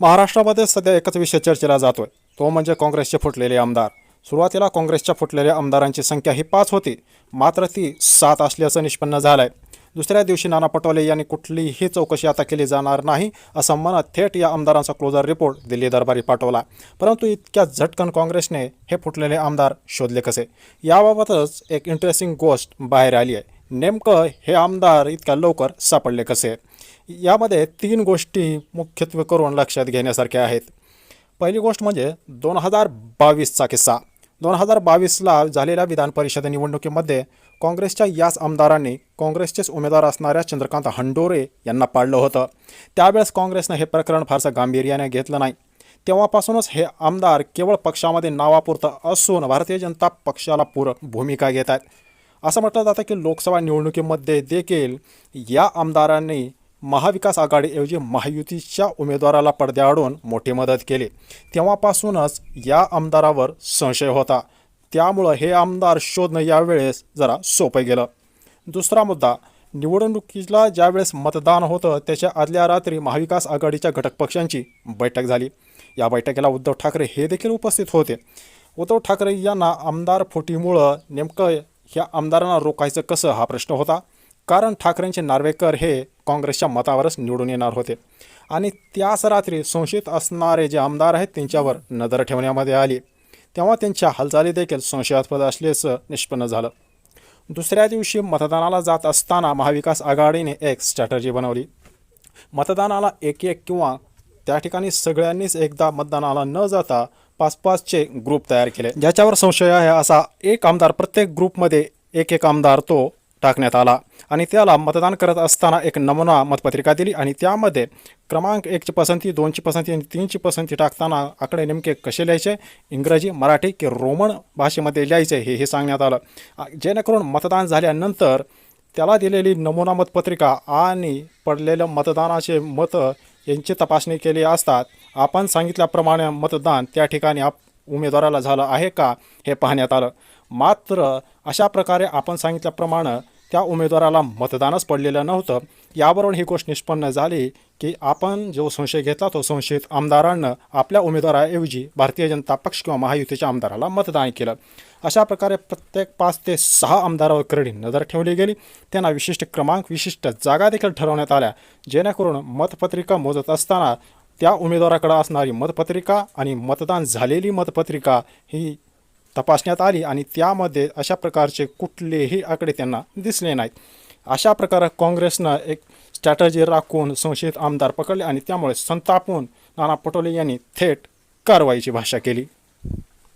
महाराष्ट्रामध्ये सध्या एकच विषय चर्चेला जातोय. तो म्हणजे काँग्रेसचे फुटलेले आमदार. सुरुवातीला काँग्रेसच्या फुटलेल्या आमदारांची संख्या ही पाच होती. मात्र ती सात असल्याचं निष्पन्न झालं आहे दुसऱ्या दिवशी नाना पटोले यांनी कुठलीही चौकशी आता केली जाणार नाही असं म्हणत थेट या आमदारांचा क्लोजर रिपोर्ट दिल्ली दरबारी पाठवला. परंतु इतक्या झटकन काँग्रेसने हे फुटलेले आमदार शोधले कसे? याबाबतच एक इंटरेस्टिंग गोष्ट बाहेर आली आहे. नेमकं हे आमदार इतक्या लवकर सापडले कसे? यामध्ये तीन गोष्टी मुख्यत्वे करून लक्षात घेण्यासारख्या आहेत. पहिली गोष्ट म्हणजे दोन हजार बावीसचा किस्सा. दोन हजार बावीसला झालेल्या विधान परिषद निवडणुकीमध्ये काँग्रेसच्या याच आमदारांनी काँग्रेसचेच उमेदवार असणाऱ्या चंद्रकांत हंडोरे यांना पाडलं होतं. त्यावेळेस काँग्रेसनं हे प्रकरण फारसं गांभीर्याने घेतलं नाही. तेव्हापासूनच हे आमदार केवळ पक्षामध्ये नावापुरतं असून भारतीय जनता पक्षाला पूरक भूमिका घेत आहेत. असं म्हटलं जातं की लोकसभा निवडणुकीमध्ये देखील या आमदारांनी महाविकास आघाडीऐवजी महायुतीच्या उमेदवाराला पडद्याआडून मोठी मदत केली. तेव्हापासूनच या आमदारावर संशय होता. त्यामुळं हे आमदार शोधणं यावेळेस जरा सोपं गेलं. दुसरा मुद्दा निवडणुकीला ज्यावेळेस मतदान होतं त्याच्या आदल्या रात्री महाविकास आघाडीच्या घटक पक्षांची बैठक झाली. या बैठकीला उद्धव ठाकरे हे देखील उपस्थित होते. उद्धव ठाकरे यांना आमदार फुटीमुळं नेमकं ह्या आमदारांना रोखायचं कसं हा प्रश्न होता. कारण ठाकरेंचे नार्वेकर हे काँग्रेसच्या मतावरच निवडून येणार होते. आणि त्याच रात्री संशयित असणारे जे आमदार आहेत त्यांच्यावर नजर ठेवण्यामध्ये आली. तेव्हा त्यांच्या हालचाली देखील संशयास्पद असल्याचं निष्पन्न झालं. दुसऱ्या दिवशी मतदानाला जात असताना महाविकास आघाडीने एक स्ट्रॅटर्जी बनवली. मतदानाला एक एक किंवा त्या ठिकाणी सगळ्यांनीच एकदा मतदानाला न जाता पाच पाचचे ग्रुप तयार केले. ज्याच्यावर संशय आहे असा एक आमदार प्रत्येक ग्रुपमध्ये एक एक आमदार तो टाकण्यात आला. आणि त्याला मतदान करत असताना एक नमुना मतपत्रिका दिली आणि त्यामध्ये क्रमांक एकची पसंती दोनची पसंती आणि तीनची पसंती टाकताना आकडे नेमके कसे लिहायचे? इंग्रजी मराठी की रोमन भाषेमध्ये लिहायचे हे हे सांगण्यात आलं. जेणेकरून मतदान झाल्यानंतर त्याला दिलेली नमुना मतपत्रिका आणि पडलेलं मतदानाचे मतं यांची तपासणी केली असतात. आपण सांगितल्याप्रमाणे मतदान त्या ठिकाणी आप उमेदवाराला झालं आहे का हे पाहण्यात आलं. मात्र अशा प्रकारे आपण सांगितल्याप्रमाणे त्या उमेदवाराला मतदानच पडलेलं नव्हतं. यावरून ही गोष्ट निष्पन्न झाली की आपण जो संशय घेतला तो संशयित आमदारांना आपल्या उमेदवाराऐवजी भारतीय जनता पक्ष किंवा महायुतीच्या आमदाराला मतदान केलं. अशा प्रकारे प्रत्येक पाच ते सहा आमदारावर करडी नजर ठेवली गेली. त्यांना विशिष्ट क्रमांक विशिष्ट जागा देखील ठरवण्यात आल्या. जेणेकरून मतपत्रिका मोजत असताना त्या उमेदवाराकडे असणारी मतपत्रिका आणि मतदान झालेली मतपत्रिका ही तपासण्यात आली आणि त्यामध्ये अशा प्रकारचे कुठलेही आकडे त्यांना दिसले नाहीत. अशा प्रकारे काँग्रेसनं एक स्ट्रॅटर्जी राखून संशयित आमदार पकडले आणि त्यामुळे संतापून नाना पटोले यांनी थेट कारवाईची भाषा केली.